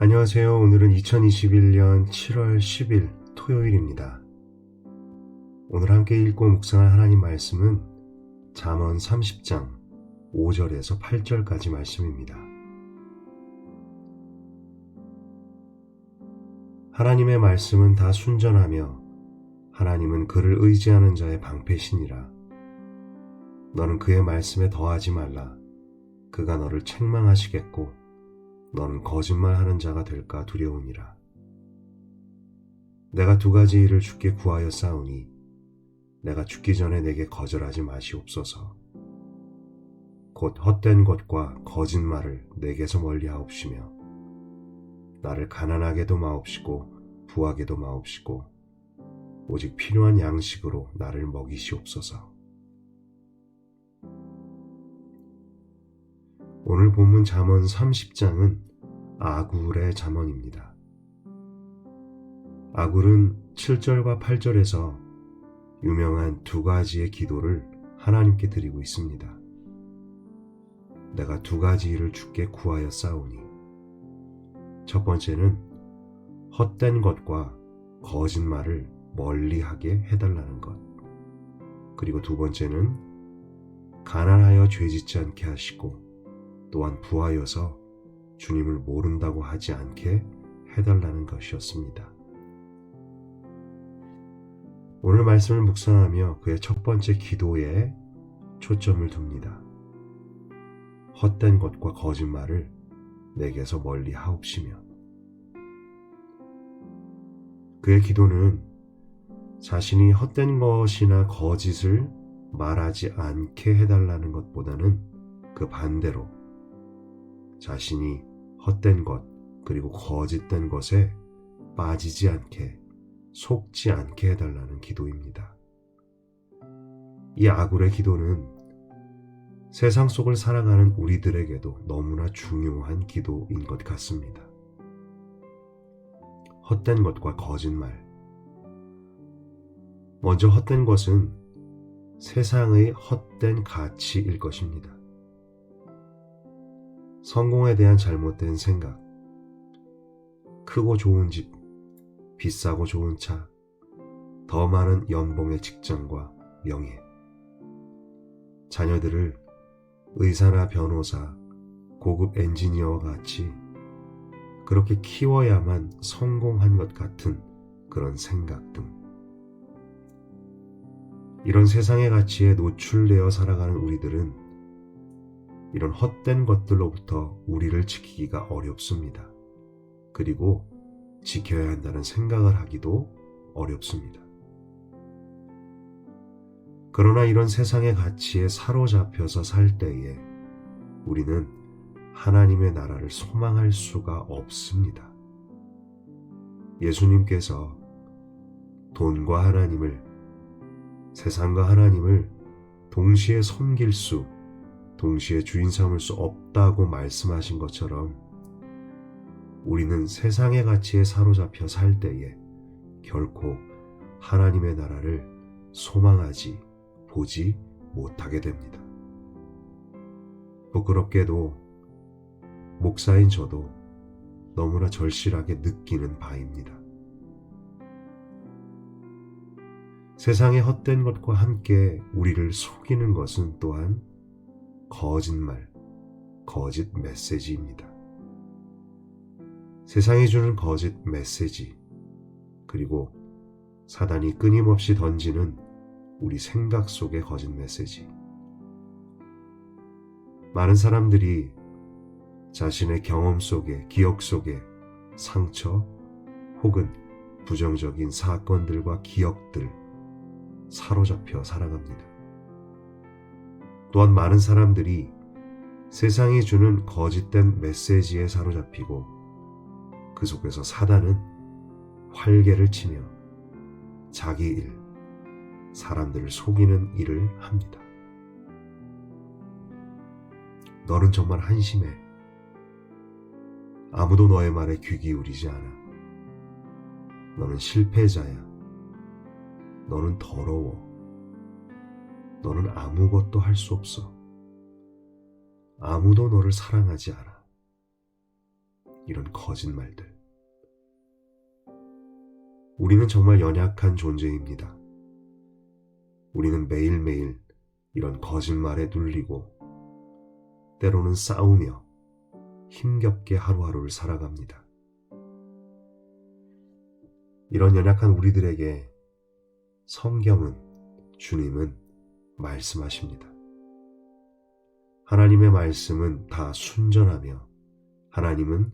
안녕하세요. 오늘은 2021년 7월 10일 토요일입니다. 오늘 함께 읽고 묵상할 하나님 말씀은 잠언 30장 5절에서 8절까지 말씀입니다. 하나님의 말씀은 다 순전하며 하나님은 그를 의지하는 자의 방패시니라. 너는 그의 말씀에 더하지 말라. 그가 너를 책망하시겠고 너는 거짓말하는 자가 될까 두려우니라. 내가 두 가지 일을 주께 구하여 싸우니 내가 죽기 전에 내게 거절하지 마시옵소서. 곧 헛된 것과 거짓말을 내게서 멀리하옵시며 나를 가난하게도 마옵시고 부하게도 마옵시고 오직 필요한 양식으로 나를 먹이시옵소서. 오늘 본문 잠언 30장은 아굴의 잠언입니다. 아굴은 7절과 8절에서 유명한 두 가지의 기도를 하나님께 드리고 있습니다. 내가 두 가지 일을 주께 구하여 싸우니 첫 번째는 헛된 것과 거짓말을 멀리하게 해달라는 것. 그리고 두 번째는 가난하여 죄짓지 않게 하시고 또한 부하여서 주님을 모른다고 하지 않게 해달라는 것이었습니다. 오늘 말씀을 묵상하며 그의 첫 번째 기도에 초점을 둡니다. 헛된 것과 거짓말을 내게서 멀리 하옵시며 그의 기도는 자신이 헛된 것이나 거짓을 말하지 않게 해달라는 것보다는 그 반대로 자신이 헛된 것 그리고 거짓된 것에 빠지지 않게 속지 않게 해달라는 기도입니다. 이 아굴의 기도는 세상 속을 살아가는 우리들에게도 너무나 중요한 기도인 것 같습니다. 헛된 것과 거짓말. 먼저 헛된 것은 세상의 헛된 가치일 것입니다. 성공에 대한 잘못된 생각, 크고 좋은 집, 비싸고 좋은 차, 더 많은 연봉의 직장과 명예, 자녀들을 의사나 변호사, 고급 엔지니어와 같이 그렇게 키워야만 성공한 것 같은 그런 생각 등. 이런 세상의 가치에 노출되어 살아가는 우리들은 이런 헛된 것들로부터 우리를 지키기가 어렵습니다. 그리고 지켜야 한다는 생각을 하기도 어렵습니다. 그러나 이런 세상의 가치에 사로잡혀서 살 때에 우리는 하나님의 나라를 소망할 수가 없습니다. 예수님께서 돈과 하나님을, 세상과 하나님을 동시에 섬길 수, 동시에 주인 삼을 수 없다고 말씀하신 것처럼 우리는 세상의 가치에 사로잡혀 살 때에 결코 하나님의 나라를 소망하지 보지 못하게 됩니다. 부끄럽게도 목사인 저도 너무나 절실하게 느끼는 바입니다. 세상의 헛된 것과 함께 우리를 속이는 것은 또한 거짓말, 거짓 메시지입니다. 세상이 주는 거짓 메시지, 그리고 사단이 끊임없이 던지는 우리 생각 속의 거짓 메시지. 많은 사람들이 자신의 경험 속에, 기억 속에 상처 혹은 부정적인 사건들과 기억들 사로잡혀 살아갑니다. 또한 많은 사람들이 세상이 주는 거짓된 메시지에 사로잡히고 그 속에서 사단은 활개를 치며 자기 일, 사람들을 속이는 일을 합니다. 너는 정말 한심해. 아무도 너의 말에 귀 기울이지 않아. 너는 실패자야. 너는 더러워. 너는 아무것도 할 수 없어. 아무도 너를 사랑하지 않아. 이런 거짓말들. 우리는 정말 연약한 존재입니다. 우리는 매일매일 이런 거짓말에 눌리고 때로는 싸우며 힘겹게 하루하루를 살아갑니다. 이런 연약한 우리들에게 성경은 주님은 말씀하십니다. 하나님의 말씀은 다 순전하며 하나님은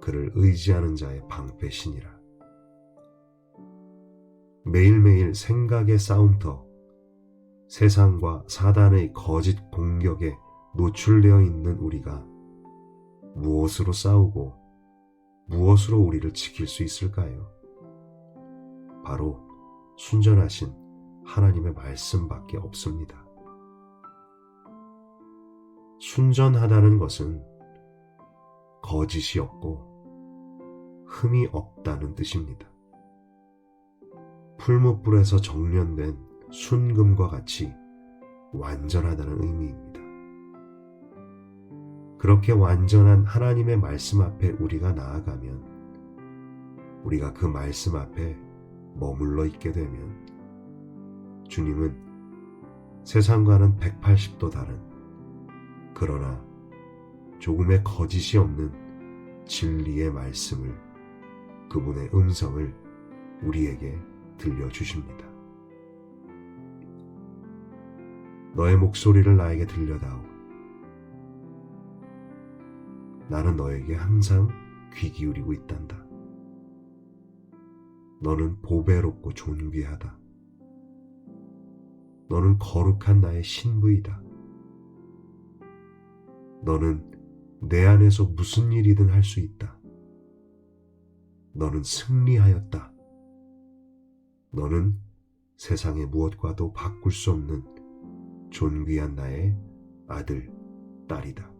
그를 의지하는 자의 방패신이라. 매일매일 생각의 싸움터, 세상과 사단의 거짓 공격에 노출되어 있는 우리가 무엇으로 싸우고 무엇으로 우리를 지킬 수 있을까요? 바로 순전하신 하나님의 말씀밖에 없습니다. 순전하다는 것은 거짓이 없고 흠이 없다는 뜻입니다. 풀무불에서 정련된 순금과 같이 완전하다는 의미입니다. 그렇게 완전한 하나님의 말씀 앞에 우리가 나아가면 우리가 그 말씀 앞에 머물러 있게 되면 주님은 세상과는 180도 다른 그러나 조금의 거짓이 없는 진리의 말씀을 그분의 음성을 우리에게 들려주십니다. 너의 목소리를 나에게 들려다오. 나는 너에게 항상 귀 기울이고 있단다. 너는 보배롭고 존귀하다. 너는 거룩한 나의 신부이다. 너는 내 안에서 무슨 일이든 할 수 있다. 너는 승리하였다. 너는 세상의 무엇과도 바꿀 수 없는 존귀한 나의 아들, 딸이다.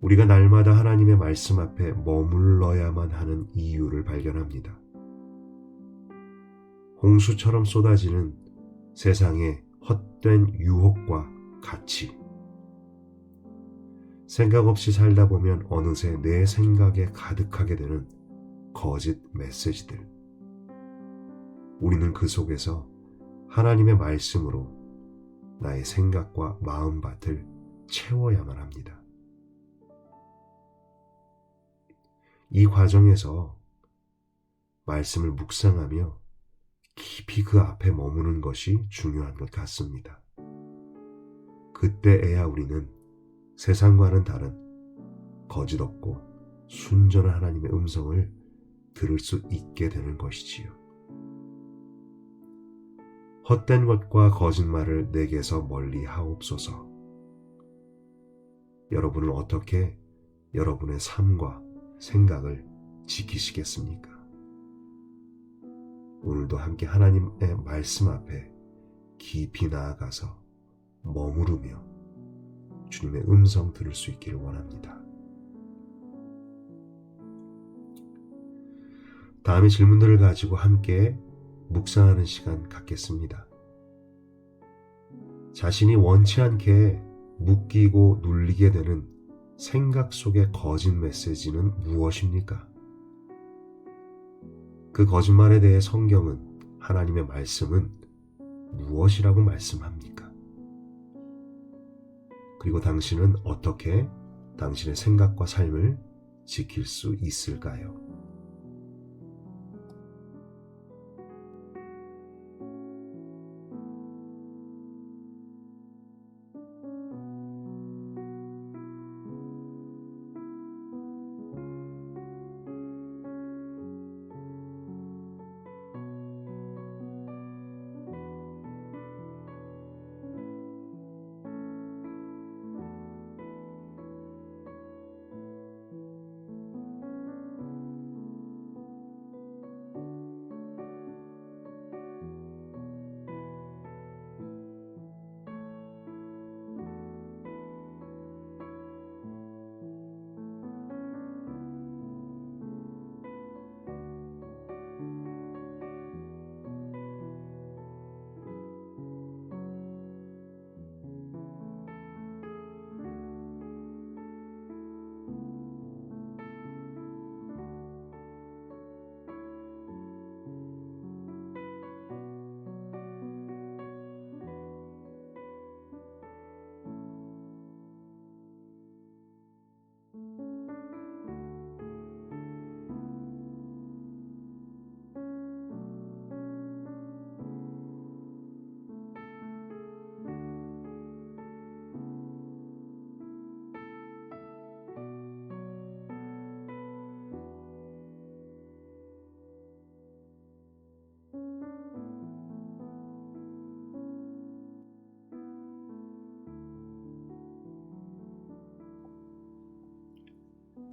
우리가 날마다 하나님의 말씀 앞에 머물러야만 하는 이유를 발견합니다. 홍수처럼 쏟아지는 세상의 헛된 유혹과 같이 생각 없이 살다 보면 어느새 내 생각에 가득하게 되는 거짓 메시지들. 우리는 그 속에서 하나님의 말씀으로 나의 생각과 마음밭을 채워야만 합니다. 이 과정에서 말씀을 묵상하며 깊이 그 앞에 머무는 것이 중요한 것 같습니다. 그때에야 우리는 세상과는 다른 거짓 없고 순전한 하나님의 음성을 들을 수 있게 되는 것이지요. 헛된 것과 거짓말을 내게서 멀리 하옵소서. 여러분은 어떻게 여러분의 삶과 생각을 지키시겠습니까? 오늘도 함께 하나님의 말씀 앞에 깊이 나아가서 머무르며 주님의 음성 들을 수 있기를 원합니다. 다음의 질문들을 가지고 함께 묵상하는 시간 갖겠습니다. 자신이 원치 않게 묶이고 눌리게 되는 생각 속의 거짓 메시지는 무엇입니까? 그 거짓말에 대해 성경은 하나님의 말씀은 무엇이라고 말씀합니까? 그리고 당신은 어떻게 당신의 생각과 삶을 지킬 수 있을까요?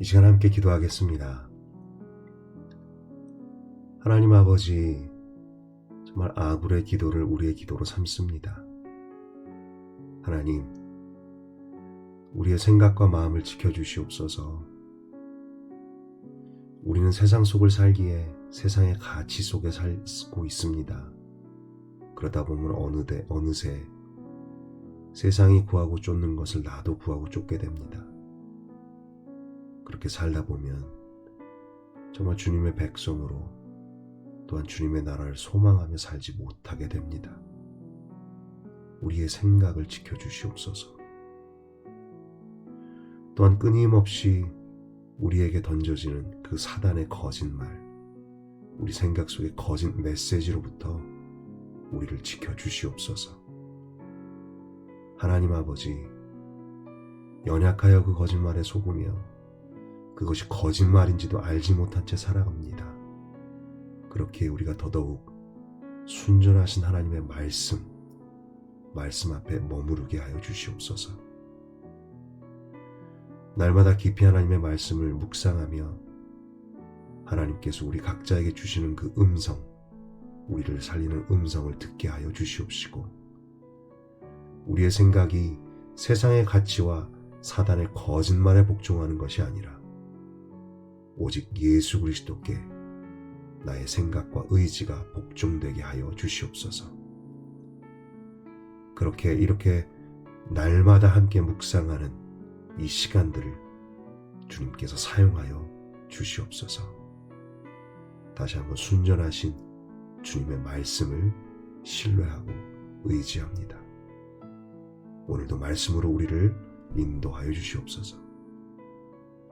이 시간 함께 기도하겠습니다. 하나님 아버지, 정말 아굴의 기도를 우리의 기도로 삼습니다. 하나님, 우리의 생각과 마음을 지켜주시옵소서. 우리는 세상 속을 살기에 세상의 가치 속에 살고 있습니다. 그러다 보면 어느 데, 어느새 세상이 구하고 쫓는 것을 나도 구하고 쫓게 됩니다. 그렇게 살다 보면 정말 주님의 백성으로 또한 주님의 나라를 소망하며 살지 못하게 됩니다. 우리의 생각을 지켜주시옵소서. 또한 끊임없이 우리에게 던져지는 그 사단의 거짓말, 우리 생각 속의 거짓 메시지로부터 우리를 지켜주시옵소서. 하나님 아버지, 연약하여 그 거짓말에 속으며 그것이 거짓말인지도 알지 못한 채 살아갑니다. 그렇게 우리가 더더욱 순전하신 하나님의 말씀, 말씀 앞에 머무르게 하여 주시옵소서. 날마다 깊이 하나님의 말씀을 묵상하며 하나님께서 우리 각자에게 주시는 그 음성, 우리를 살리는 음성을 듣게 하여 주시옵시고, 우리의 생각이 세상의 가치와 사단의 거짓말에 복종하는 것이 아니라, 오직 예수 그리스도께 나의 생각과 의지가 복종되게 하여 주시옵소서. 그렇게 이렇게 날마다 함께 묵상하는 이 시간들을 주님께서 사용하여 주시옵소서. 다시 한번 순전하신 주님의 말씀을 신뢰하고 의지합니다. 오늘도 말씀으로 우리를 인도하여 주시옵소서.